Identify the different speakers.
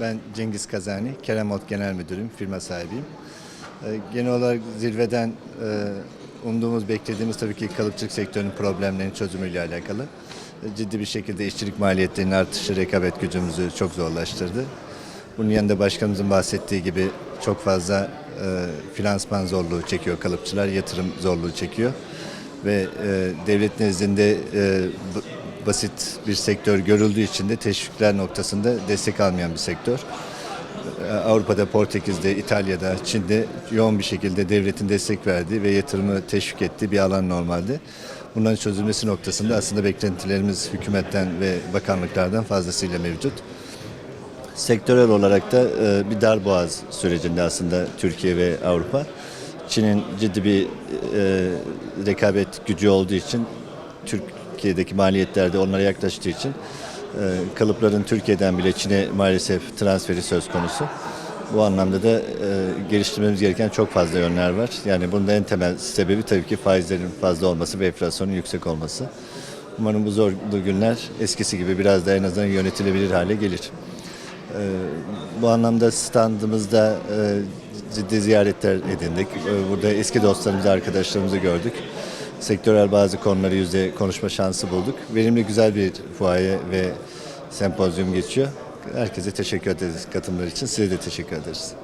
Speaker 1: Ben Cengiz Kazani, Keremot Genel Müdürüm, firma sahibiyim. Ee, Genel olarak zirveden e, umduğumuz, beklediğimiz tabii ki kalıpçılık sektörünün problemlerinin çözümüyle alakalı. E, Ciddi bir şekilde işçilik maliyetlerinin artışı rekabet gücümüzü çok zorlaştırdı. Bunun yanında başkanımızın bahsettiği gibi çok fazla e, finansman zorluğu çekiyor kalıpçılar, yatırım zorluğu çekiyor. Ve devlet nezdinde basit bir sektör görüldüğü için de teşvikler noktasında destek almayan bir sektör. Ee, Avrupa'da, Portekiz'de, İtalya'da, Çin'de yoğun bir şekilde devletin destek verdiği ve yatırımı teşvik ettiği bir alan normalde. Bunların çözülmesi noktasında aslında beklentilerimiz hükümetten ve bakanlıklardan fazlasıyla mevcut. Sektörel olarak da e, bir darboğaz sürecinde aslında Türkiye ve Avrupa. Çin'in ciddi bir e, rekabet gücü olduğu için Türkiye'deki maliyetler de onlara yaklaştığı için e, kalıpların Türkiye'den bile Çin'e maalesef transferi söz konusu. Bu anlamda da e, geliştirmemiz gereken çok fazla yönler var. Yani bunun da en temel sebebi tabii ki faizlerin fazla olması ve enflasyonun yüksek olması. Umarım bu zorlu günler eskisi gibi biraz da en azından yönetilebilir hale gelir. Ee, Bu anlamda standımızda e, ciddi ziyaretler edindik. Burada eski dostlarımızı, arkadaşlarımızı gördük. Sektörel bazı konuları yüzde konuşma şansı bulduk. Verimli güzel bir fuaye ve sempozyum geçiyor. Herkese teşekkür ederiz katılımları için. Size de teşekkür ederiz.